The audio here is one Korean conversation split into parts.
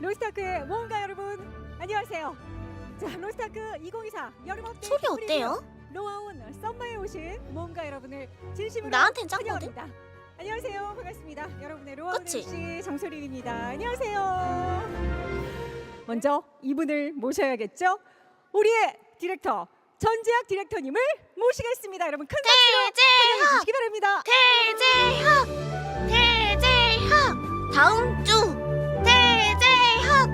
로스타크의 모험가 여러분 안녕하세요. 자 로스타크 2024 여름 업데이트 프리뷰 어때요? 로아온 썸머에 오신 모험가 여러분을 진심으로 나한텐 짱거든? 환영합니다. 안녕하세요 반갑습니다. 여러분의 로아온 그치? MC 정소리입니다. 안녕하세요. 먼저 이분을 모셔야겠죠? 우리의 디렉터 전지학 디렉터님을 모시겠습니다. 여러분 큰 박수로 대제학! 환영해 주시기 바랍니다. 대제학! 대제학! 다음 주 대제학!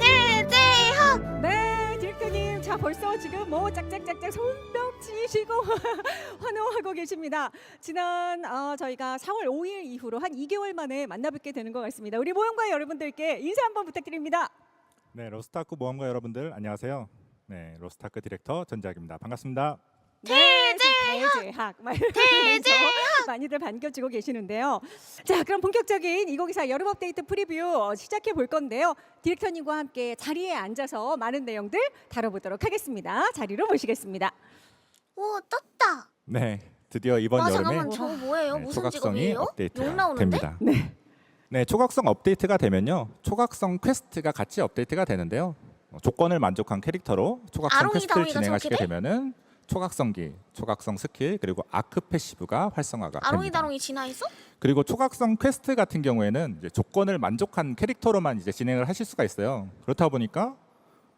대제학! 네, 디렉터님. 자, 벌써 지금 뭐 짝짝짝짝 손뼉 치시고 환호하고 계십니다. 지난 어, 저희가 4월 5일 이후로 한 2개월 만에 만나뵙게 되는 것 같습니다. 우리 모험가 여러분들께 인사 한번 부탁드립니다. 네, 로스타크 모험가 여러분들 안녕하세요. 네, 로스타크 디렉터 전작입니다. 반갑습니다. 네, 대제학 대제학 많이들 반겨주고 계시는데요. 자, 그럼 본격적인 2024 여름 업데이트 프리뷰 어, 시작해 볼 건데요. 디렉터님과 함께 자리에 앉아서 많은 내용들 다뤄보도록 하겠습니다. 자리로 모시겠습니다. 오 떴다. 네, 드디어 이번 아 여름에 잠깐만 저거 뭐예요? 네, 무슨 초각성이 직업이에요? 욕 업데이트가 나오는데? 됩니다. 네. 네, 초각성 업데이트가 되면요, 초각성 퀘스트가 같이 업데이트가 되는데요. 어, 조건을 만족한 캐릭터로 초각성 아롱이 퀘스트를 진행하시게 저렇게 돼? 되면은 초각성기, 초각성 스킬 그리고 아크 패시브가 활성화가 아롱이 됩니다. 다롱이 진화했어? 그리고 초각성 퀘스트 같은 경우에는 이제 조건을 만족한 캐릭터로만 이제 진행을 하실 수가 있어요. 그렇다 보니까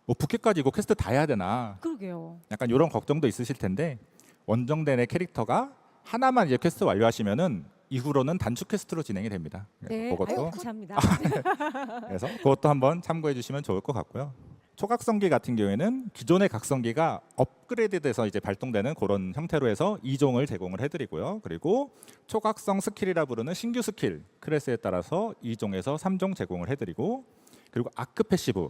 뭐 부캐까지 이거 퀘스트 다 해야 되나 그러게요. 약간 이런 걱정도 있으실 텐데 원정대의 캐릭터가 하나만 이제 퀘스트 완료하시면은 이후로는 단축 퀘스트로 진행이 됩니다. 네, 그것도 감사합니다. 그래서 그것도 한번 참고해 주시면 좋을 것 같고요. 초각성기 같은 경우에는 기존의 각성기가 업그레이드돼서 이제 발동되는 그런 형태로 해서 2종을 제공을 해드리고요. 그리고 초각성 스킬이라 부르는 신규 스킬 클래스에 따라서 2종에서 3종 제공을 해드리고 그리고 아크 패시브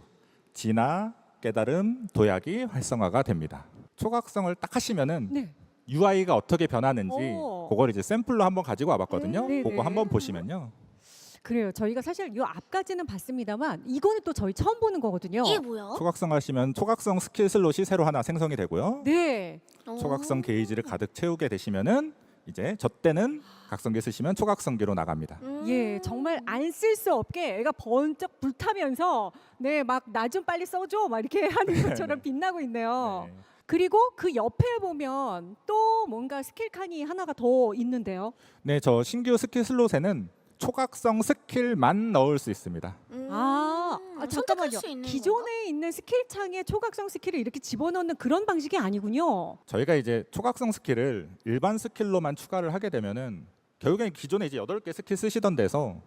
진화, 깨달음, 도약이 활성화가 됩니다. 초각성을 딱 하시면은 네. UI가 어떻게 변하는지 오. 그걸 이제 샘플로 한번 가지고 와봤거든요. 음, 네네. 그거 한번 보시면요. 그래요. 저희가 사실 요 앞까지는 봤습니다만 이거는 또 저희 처음 보는 거거든요. 이게 뭐야? 초각성 하시면 초각성 스킬 슬롯이 새로 하나 생성이 되고요. 네. 오. 초각성 게이지를 가득 채우게 되시면은 이제 저 때는 각성기 쓰시면 초각성기로 나갑니다. 음. 예, 정말 안 쓸 수 없게 애가 번쩍 불타면서 네, 막 나 좀 빨리 써줘 막 이렇게 하는 것처럼 빛나고 있네요. 네. 그리고 그 옆에 보면 또 뭔가 스킬 칸이 하나가 더 있는데요. 네, 저 신규 스킬 슬롯에는 초각성 스킬만 넣을 수 있습니다. 음. 아, 아 선택할 잠깐만요. 수 있는 기존에 건가? 있는 스킬 창에 초각성 스킬을 이렇게 집어넣는 그런 방식이 아니군요. 저희가 이제 초각성 스킬을 일반 스킬로만 추가를 하게 되면은 결국엔 기존에 이제 8개 스킬 쓰시던 데서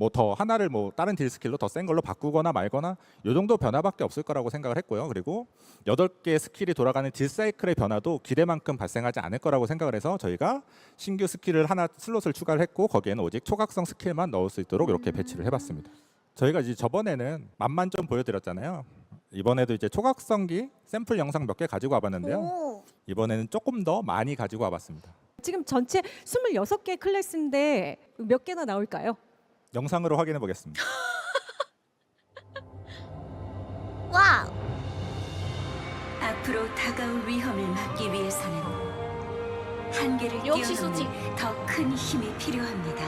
뭐 더 하나를 뭐 다른 딜 스킬로 더 센 걸로 바꾸거나 말거나 요 정도 변화밖에 없을 거라고 생각을 했고요. 그리고 8개 스킬이 돌아가는 딜 사이클의 변화도 기대만큼 발생하지 않을 거라고 생각을 해서 저희가 신규 스킬을 하나 슬롯을 추가를 했고 거기에는 오직 초각성 스킬만 넣을 수 있도록 이렇게 배치를 해봤습니다. 저희가 이제 저번에는 좀 보여드렸잖아요. 이번에도 이제 초각성기 샘플 영상 몇 개 가지고 와봤는데요. 오. 이번에는 조금 더 많이 가지고 와봤습니다. 지금 전체 26개 클래스인데 몇 개나 나올까요? 영상으로 확인해 보겠습니다. 와우. 앞으로 다가올 위험을 막기 위해서는 한계를 역시 뛰어넘는 더 큰 힘이 필요합니다.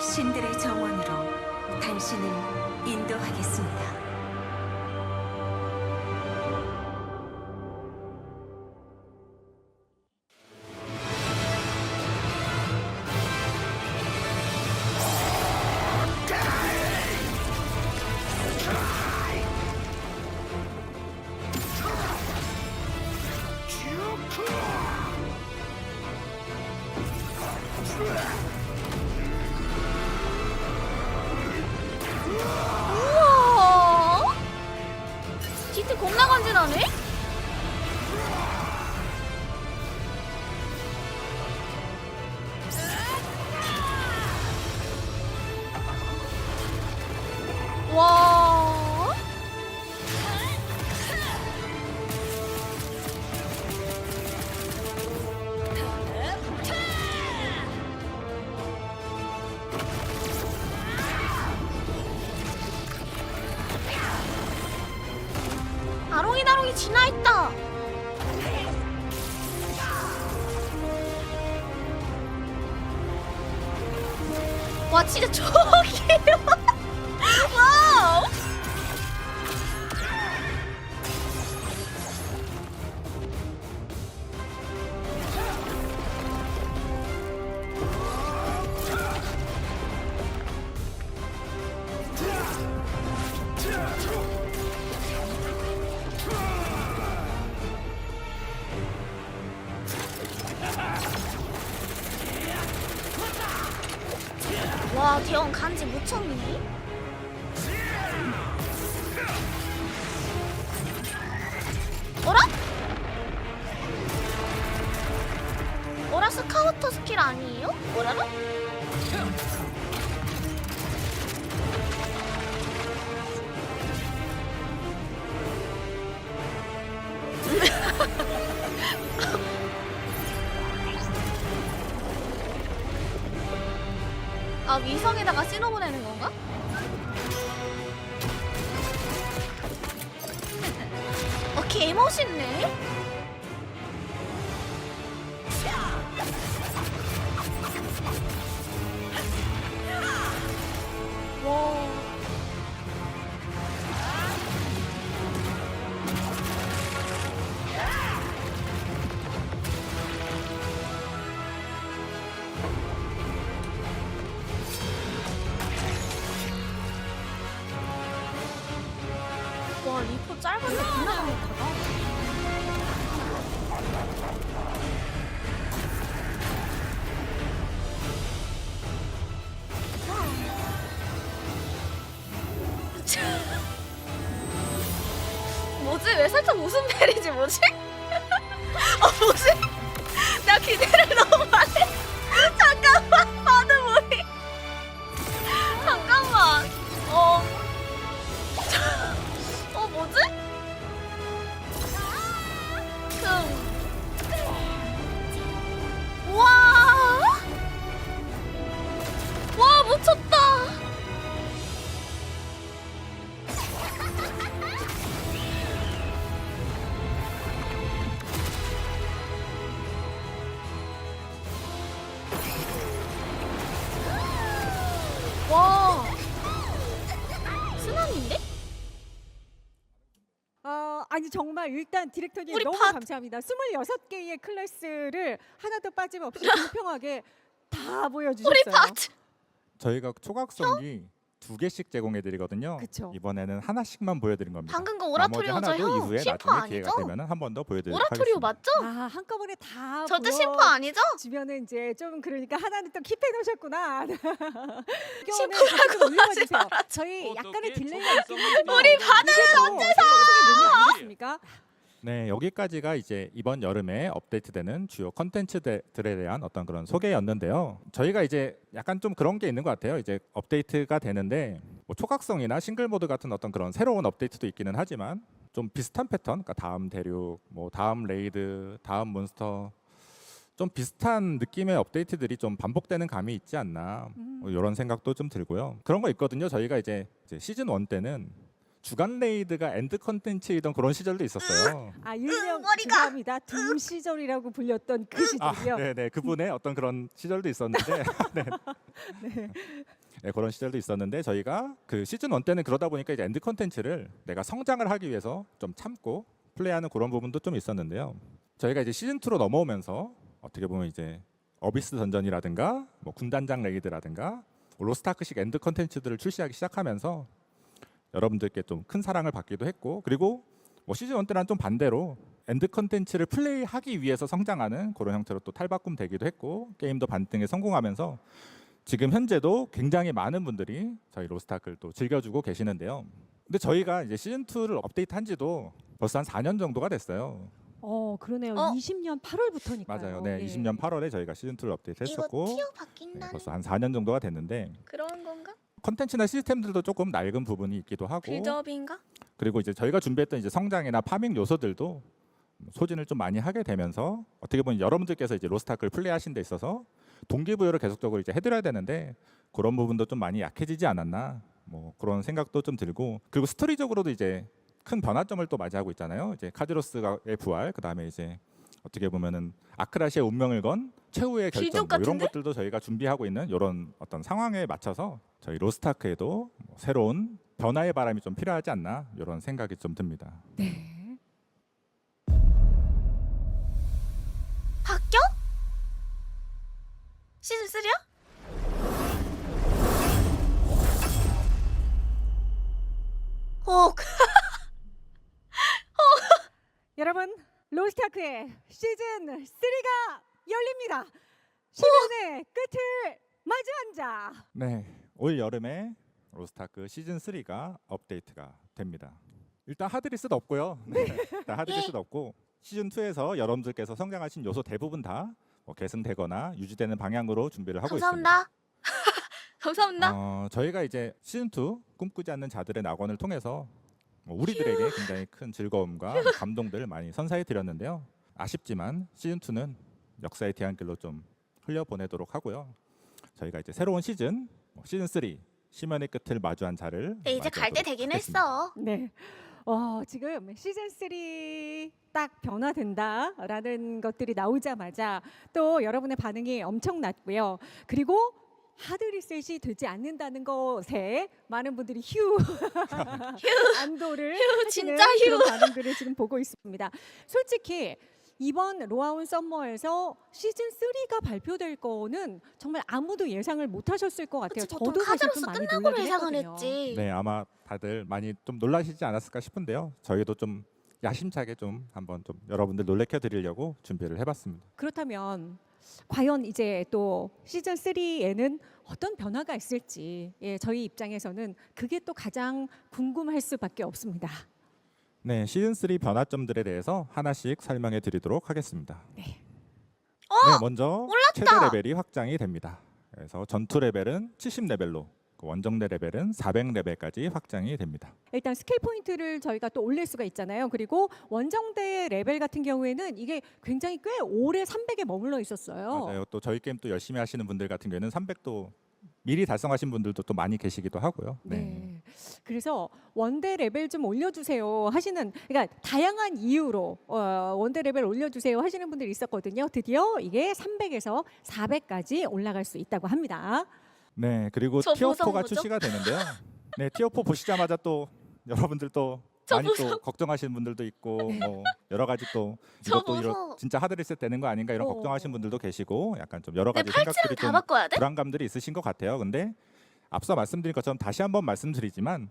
신들의 정원으로 당신을 인도하겠습니다. 와 진짜 저 스카우터 스킬 아니에요? 어라라? বলছে 아니 정말 일단 디렉터님 우리 너무 파- 감사합니다. 26개의 클래스를 하나도 빠짐없이 공평하게 다 보여주셨어요. 우리 파트. 저희가 초각성기 두 개씩 제공해 드리거든요. 그쵸. 이번에는 하나씩만 보여드린 겁니다. 방금 거 나머지 오라토리오죠 하나도 형. 이후에 심포 나중에 아니죠? 기회가 되면 한 번 더 보여드리도록 오라토리오 하겠습니다. 맞죠? 아 한꺼번에 다 저도 심포 아니죠? 주면은 이제 좀 그러니까 하나는 또 킵해 놓으셨구나. 심포라고 좀 올려주세요. 저희 어떻게 약간의 딜레이가 있긴 하지만 우리 받으면 언제 사? 아니겠습니까? 네, 여기까지가 이제 이번 여름에 업데이트되는 주요 컨텐츠들에 대한 어떤 그런 소개였는데요. 저희가 이제 약간 좀 그런 게 있는 것 같아요. 이제 업데이트가 되는데 뭐 초각성이나 싱글 모드 같은 어떤 그런 새로운 업데이트도 있기는 하지만 좀 비슷한 패턴, 그러니까 다음 대륙, 뭐 다음 레이드, 다음 몬스터 좀 비슷한 느낌의 업데이트들이 좀 반복되는 감이 있지 않나 뭐 이런 생각도 좀 들고요. 그런 거 있거든요. 저희가 이제, 이제 시즌 1 때는 주간 레이드가 엔드 컨텐츠이던 그런 시절도 있었어요. 아 일명 머리가. 죄송합니다. 둠 시절이라고 불렸던 그 아, 시절이요. 네, 네, 그분의 어떤 그런 시절도 있었는데, 네. 네, 그런 시절도 있었는데 저희가 그 시즌 1 때는 그러다 보니까 이제 엔드 컨텐츠를 내가 성장을 하기 위해서 좀 참고 플레이하는 그런 부분도 좀 있었는데요. 저희가 이제 시즌 2로 넘어오면서 어떻게 보면 이제 어비스 던전이라든가 뭐 군단장 레이드라든가 로스타크식 엔드 컨텐츠들을 출시하기 시작하면서 여러분들께 좀 큰 사랑을 받기도 했고 그리고 뭐 시즌 1 때랑 좀 반대로 엔드 컨텐츠를 플레이하기 위해서 성장하는 그런 형태로 또 탈바꿈 되기도 했고 게임도 반등에 성공하면서 지금 현재도 굉장히 많은 분들이 저희 로스타크를 또 즐겨주고 계시는데요. 근데 저희가 이제 시즌 2를 업데이트한 지도 벌써 한 4년 정도가 됐어요. 어 그러네요. 어. 20년 8월부터니까요. 맞아요. 네, 20년 8월에 저희가 시즌 2를 이거 업데이트했었고 티어 네, 바뀐다는 벌써 한 4년 정도가 됐는데 그런 건가? 컨텐츠나 시스템들도 조금 낡은 부분이 있기도 하고 빌드업인가? 그리고 이제 저희가 준비했던 이제 성장이나 파밍 요소들도 소진을 좀 많이 하게 되면서 어떻게 보면 여러분들께서 이제 로스타크를 플레이하신 데 있어서 동기부여를 계속적으로 이제 해드려야 되는데 그런 부분도 좀 많이 약해지지 않았나 뭐 그런 생각도 좀 들고 그리고 스토리적으로도 이제 큰 변화점을 또 맞이하고 있잖아요. 이제 카지로스의 부활, 그 다음에 이제 어떻게 보면은 아크라시의 운명을 건 최후의 결정 뭐 이런 같은데? 것들도 저희가 준비하고 있는 이런 어떤 상황에 맞춰서 저희 로스타크에도 뭐 새로운 변화의 바람이 좀 필요하지 않나 이런 생각이 좀 듭니다. 네. 바뀌어? 시즌 3야? 어, 여러분 로스타크의 시즌 3가 열립니다. 시즌의 끝을 마주한 자. 네, 올 여름에 로스타크 시즌 3가 업데이트가 됩니다. 일단 하드리스도 없고요. 네, 일단 하드리스도 없고 시즌 2에서 여러분들께서 성장하신 요소 대부분 다뭐 계승되거나 유지되는 방향으로 준비를 하고 있습니다. 감사합니다. 감사합니다. 어, 저희가 이제 시즌 2 꿈꾸지 않는 자들의 낙원을 통해서 뭐 우리들에게 굉장히 큰 즐거움과 뭐 감동들을 많이 선사해 드렸는데요. 아쉽지만 시즌 2는 역사의 뒤안길로 좀 흘려보내도록 하고요. 저희가 이제 새로운 시즌 뭐 시즌 3 시면의 끝을 마주한 자를 네, 이제 갈 때 맞이하도록 되긴 하겠습니다. 했어. 네. 어, 지금 시즌 3딱 변화된다라는 것들이 나오자마자 또 여러분의 반응이 엄청났고요. 그리고 하드 리셋이 되지 않는다는 것에 많은 분들이 휴, 안도를 하시는 진짜 휴. 반응들을 지금 보고 있습니다. 솔직히 이번 로아운 썸머에서 시즌 3가 발표될 거는 정말 아무도 예상을 못 하셨을 것 같아요. 그치, 저도 사실 좀 카드로서 많이 끝나고 놀라긴 예상을 했거든요. 했지. 네, 아마 다들 많이 좀 놀라시지 않았을까 싶은데요. 저희도 좀 야심차게 좀 한번 좀 여러분들 놀래켜 드리려고 준비를 해봤습니다. 그렇다면 과연 이제 또 시즌 3에는 어떤 변화가 있을지 예, 저희 입장에서는 그게 또 가장 궁금할 수밖에 없습니다. 네, 시즌 3 변화점들에 대해서 하나씩 설명해 드리도록 하겠습니다. 네. 네, 먼저 최대 레벨이 확장이 됩니다. 그래서 전투 레벨은 70 레벨로 그 원정대 레벨은 400 레벨까지 확장이 됩니다. 일단 스킬 포인트를 저희가 또 올릴 수가 있잖아요. 그리고 원정대 레벨 같은 경우에는 이게 굉장히 꽤 오래 300에 머물러 있었어요. 맞아요. 또 저희 게임 또 열심히 하시는 분들 같은 경우에는 300도 미리 달성하신 분들도 또 많이 계시기도 하고요. 네. 그래서 원대 레벨 좀 올려주세요 하시는 그러니까 다양한 이유로 어, 원대 레벨 올려주세요 하시는 분들이 있었거든요. 드디어 이게 300에서 400까지 올라갈 수 있다고 합니다. 네, 그리고 저 티어 보상 4가 뭐죠? 출시가 되는데요. 네, 티어 4 보시자마자 또 여러분들 또 저 많이. 또 걱정하시는 분들도 있고 뭐 여러 가지 또 저 이것도 이런. 진짜 하드리셋 되는 거 아닌가 이런 어. 걱정하시는 분들도 계시고 약간 좀 여러 내 가지 팔찌는 생각들이 다 좀 바꿔야 돼? 불안감들이 있으신 것 같아요. 근데 앞서 말씀드린 것처럼 다시 한번 말씀드리지만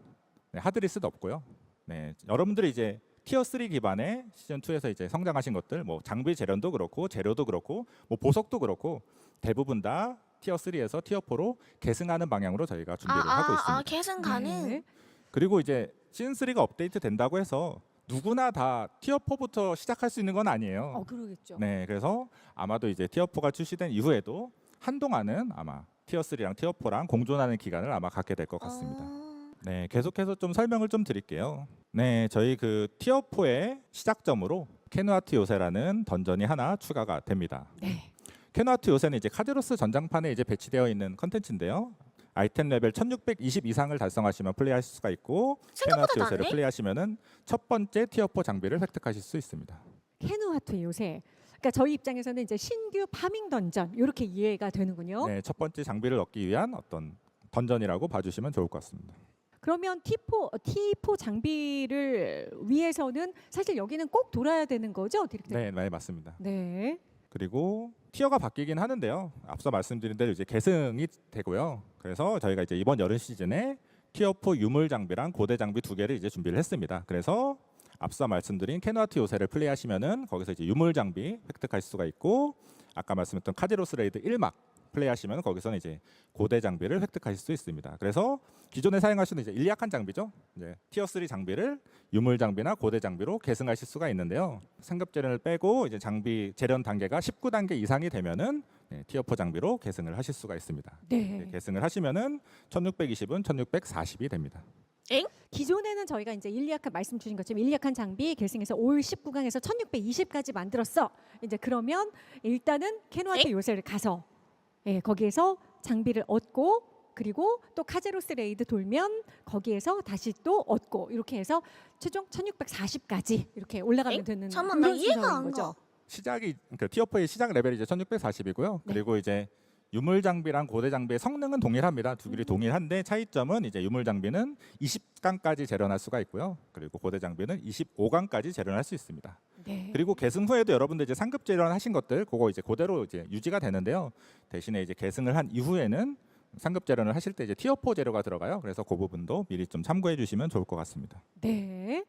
네, 하드리스도 없고요. 네, 여러분들이 이제 티어 3 기반의 시즌 2에서 이제 성장하신 것들, 뭐 장비 재련도 그렇고 재료도 그렇고 뭐 보석도 그렇고 대부분 다 티어 3에서 티어 4로 계승하는 방향으로 저희가 준비를 아, 하고 아, 있습니다. 아, 계승 가능. 네. 그리고 이제 시즌 3가 업데이트 된다고 해서 누구나 다 티어 4부터 시작할 수 있는 건 아니에요. 어 그러겠죠. 네, 그래서 아마도 이제 티어 4가 출시된 이후에도 한동안은 아마 티어 3랑 티어 4랑 공존하는 기간을 아마 갖게 될 것 같습니다. 어, 네, 계속해서 좀 설명을 좀 드릴게요. 네, 저희 그 티어 4의 시작점으로 케누아트 요새라는 던전이 하나 추가가 됩니다. 네. 케누아트 요새는 이제 카제로스 전장판에 이제 배치되어 있는 컨텐츠인데요. 아이템 레벨 1620 이상을 달성하시면 플레이하실 수가 있고 생각보다 케누아트 요새를? 플레이하시면은 첫 번째 티어 4 장비를 획득하실 수 있습니다. 캐누하트 요새. 그러니까 저희 입장에서는 이제 신규 파밍 던전 이렇게 이해가 되는군요. 네, 첫 번째 장비를 얻기 위한 어떤 던전이라고 봐주시면 좋을 것 같습니다. 그러면 T4 T4 장비를 위해서는 사실 여기는 꼭 돌아야 되는 거죠, 디렉터? 네, 네 맞습니다. 네. 그리고 티어가 바뀌긴 하는데요. 앞서 말씀드린 대로 이제 계승이 되고요. 그래서 저희가 이제 이번 여름 시즌에 티어 4 유물 장비랑 고대 장비 두 개를 이제 준비를 했습니다. 그래서 앞서 말씀드린 캐누아트 요새를 플레이하시면은 거기서 이제 유물 장비 획득하실 수가 있고 아까 말씀했던 카제로스 레이드 1막 플레이하시면 거기서는 이제 고대 장비를 획득하실 수 있습니다. 그래서 기존에 사용하시는 이제 일약한 장비죠. 이제 티어 3 장비를 유물 장비나 고대 장비로 계승하실 수가 있는데요. 상급 재련을 빼고 이제 장비 재련 단계가 19단계 이상이 되면은 네, 티어 4 장비로 계승을 하실 수가 있습니다. 네. 네, 계승을 하시면은 1620은 1640이 됩니다. 기존에는 저희가 이제 일리약한 말씀 주신 것처럼 일리약한 장비 계승해서 올 19강에서 1620까지 만들었어. 이제 그러면 일단은 캐누아트 요새를 가서 예, 거기에서 장비를 얻고 그리고 또 카제로스 레이드 돌면 거기에서 다시 또 얻고 이렇게 해서 최종 1640까지 이렇게 올라가면 엥? 되는 잠깐만, 나 그런 이해가 순서인 안 거죠. 가. 시작이 그 티어4의 시작 레벨이 이제 1640이고요. 네. 그리고 이제 유물 장비랑 고대 장비의 성능은 동일합니다. 두 개를 음. 동일한데 차이점은 이제 유물 장비는 20강까지 재련할 수가 있고요. 그리고 고대 장비는 25강까지 재련할 수 있습니다. 네. 그리고 계승 후에도 여러분들 이제 상급 재련하신 것들 그거 이제 그대로 이제 유지가 되는데요. 대신에 이제 계승을 한 이후에는 상급 재련을 하실 때 이제 티어 4 재료가 들어가요. 그래서 그 부분도 미리 좀 참고해 주시면 좋을 것 같습니다. 네.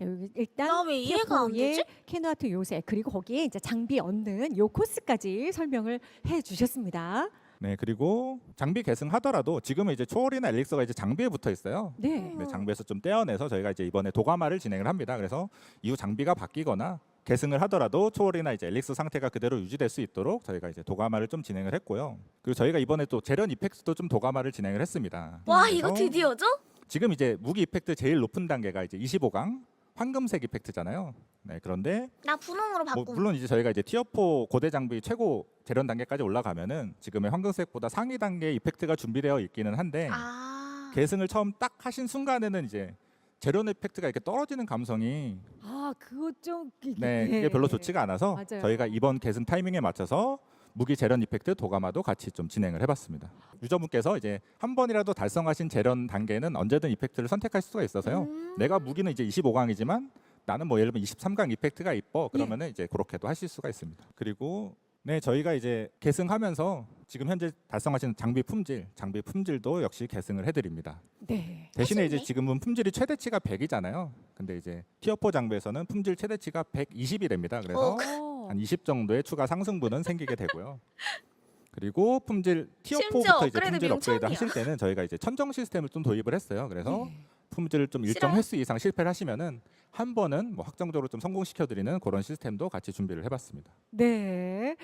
여기 일단 나왜 이해가 안 되지? 캐노아트 요새 그리고 거기에 이제 장비 얻는 요 코스까지 설명을 해 주셨습니다. 네, 그리고 장비 계승하더라도 지금은 이제 초월이나 엘릭서가 이제 장비에 붙어 있어요. 네. 네, 장비에서 좀 떼어내서 저희가 이제 이번에 도가마를 진행을 합니다. 그래서 이후 장비가 바뀌거나 계승을 하더라도 초월이나 이제 엘릭스 상태가 그대로 유지될 수 있도록 저희가 이제 도가마를 좀 진행을 했고요. 그리고 저희가 이번에 또 재련 이펙트도 좀 도가마를 진행을 했습니다. 와 이거 그래서 드디어죠? 지금 이제 무기 이펙트 제일 높은 단계가 이제 25강 황금색 이펙트잖아요. 네, 그런데 나 분홍으로 뭐 바꿈. 물론 이제 저희가 이제 티어4 고대 장비 최고 재련 단계까지 올라가면은 지금의 황금색보다 상위 단계 이펙트가 준비되어 있기는 한데 아. 계승을 처음 딱 하신 순간에는 이제 재련 이펙트가 이렇게 떨어지는 감성이 아, 그거 좀 기- 네, 그게 별로 좋지가 않아서 맞아요. 저희가 이번 계승 타이밍에 맞춰서 무기 재련 이펙트 도가마도 같이 좀 진행을 해봤습니다. 유저분께서 이제 한 번이라도 달성하신 재련 단계는 언제든 이펙트를 선택할 수가 있어서요. 음. 내가 무기는 이제 25강이지만 나는 뭐 예를 들면 23강 이펙트가 이뻐 예. 그러면은 이제 그렇게도 하실 수가 있습니다. 그리고 네 저희가 이제 계승하면서 지금 현재 달성하신 장비 품질, 장비 품질도 역시 계승을 해드립니다. 네. 대신에 이제. 지금은 품질이 최대치가 100이잖아요. 근데 이제 티어4 장비에서는 품질 최대치가 120이 됩니다. 그래서 어. 한20 정도의 추가 상승분은 생기게 되고요. 그리고 품질 심지어 티어4부터 이제 업그레이드 품질 업그레이드 명천이야. 하실 때는 저희가 이제 천정 시스템을 좀 도입을 했어요. 그래서 네. 품질을 좀 일정 싫어요? 횟수 이상 실패를 하시면은 한 번은 뭐 확정적으로 좀 성공시켜 드리는 그런 시스템도 같이 준비를 해봤습니다. 네.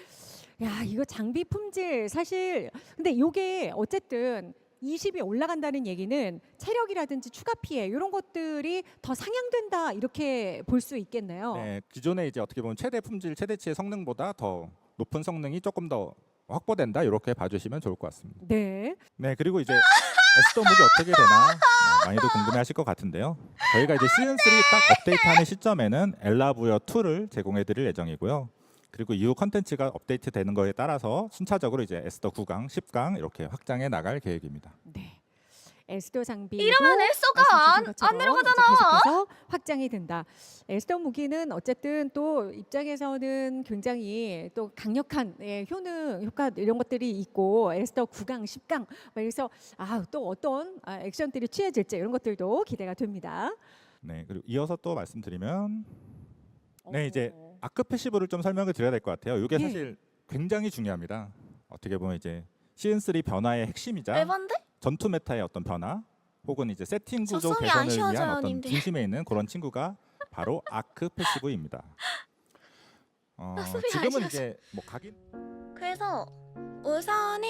야, 이거 장비 품질 사실 근데 요게 어쨌든 20이 올라간다는 얘기는 체력이라든지 추가 피해 이런 것들이 더 상향된다 이렇게 볼 수 있겠네요. 네, 기존에 이제 어떻게 보면 최대 품질 최대치의 성능보다 더 높은 성능이 조금 더 확보된다 이렇게 봐주시면 좋을 것 같습니다. 네. 네 그리고 이제 에스더 무기 어떻게 되나 어, 많이도 궁금해하실 것 같은데요. 저희가 이제 시즌 3딱 업데이트하는 시점에는 엘라 부여 2를 제공해드릴 예정이고요. 그리고 이후 컨텐츠가 업데이트 되는 거에 따라서 순차적으로 이제 에스더 9강, 10강 이렇게 확장해 나갈 계획입니다. 네. 에스더 장비 이러면 에서가 안, 안 내려가잖아. 계속해서 확장이 된다. 에스더 무기는 어쨌든 또 입장에서는 굉장히 또 강력한 예, 효능 효과 이런 것들이 있고 에스더 9강, 10강 그래서 아, 또 어떤 아, 액션들이 취해질지 이런 것들도 기대가 됩니다. 네 그리고 이어서 또 말씀드리면 네, 이제 어. 아크 패시브를 좀 설명을 드려야 될 것 같아요. 이게 예. 사실 굉장히 중요합니다. 어떻게 보면 이제 시즌 3 변화의 핵심이자 에반데? 전투 메타의 어떤 변화 혹은 이제 세팅 구조 적성이 안 개선을 위한 쉬워져요, 어떤 님들. 중심에 있는 그런 친구가 바로 아크 패시브입니다. 어, 나 소리 안 지금은 쉬워져. 이제 뭐 각인 그래서 우선은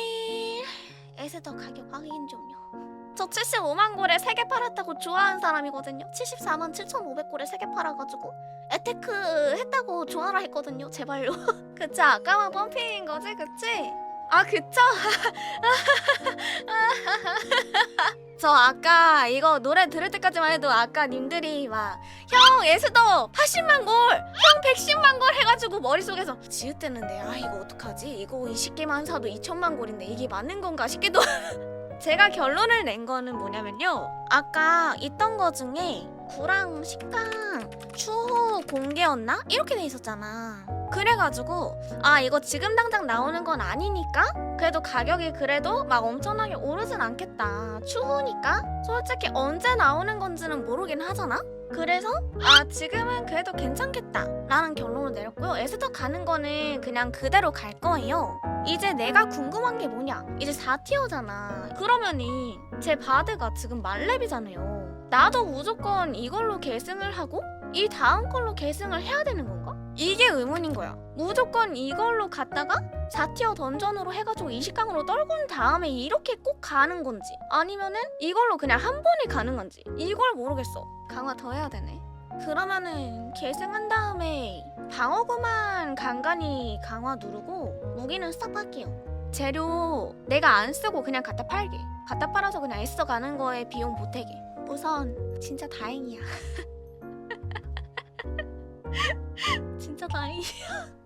에스더 가격 확인 좀요. 저 75만 골에 3개 팔았다고 좋아하는 사람이거든요. 74만 7,500골에 3개 팔아가지고 에테크 했다고 좋아라 했거든요. 제발요. 그치 아까만 펌핑인 거지, 그치? 아 그쵸? 저 아까 이거 노래 들을 때까지만 해도 아까 님들이 막 형 에스더 80만 골, 형 110만 골 해가지고 머릿속에서 지읒대는데 아 이거 어떡하지? 이거 20개만 사도 2천만 골인데 이게 맞는 건가 싶기도 제가 결론을 낸 거는 뭐냐면요 아까 있던 거 중에 구랑 식당 추후 공개였나? 이렇게 돼 있었잖아 그래가지고 아 이거 지금 당장 나오는 건 아니니까? 그래도 가격이 그래도 막 엄청나게 오르진 않겠다. 추후니까? 솔직히 언제 나오는 건지는 모르긴 하잖아? 그래서 아 지금은 그래도 괜찮겠다. 라는 결론을 내렸고요. 에스더 가는 거는 그냥 그대로 갈 거예요. 이제 내가 궁금한 게 뭐냐? 이제 4티어잖아. 그러면이 제 바드가 지금 말렙이잖아요. 나도 무조건 이걸로 계승을 하고 이 다음 걸로 계승을 해야 되는 건가? 이게 의문인 거야. 무조건 이걸로 갔다가 4티어 던전으로 해가지고 20강으로 떨군 다음에 이렇게 꼭 가는 건지 아니면은 이걸로 그냥 한 번에 가는 건지 이걸 모르겠어. 강화 더 해야 되네. 그러면은 계승한 다음에 방어구만 간간히 강화 누르고 무기는 스탑할게요 재료 내가 안 쓰고 그냥 갖다 팔게. 갖다 팔아서 그냥 애써 가는 거에 비용 보태게. 우선 진짜 다행이야 진짜 다행이야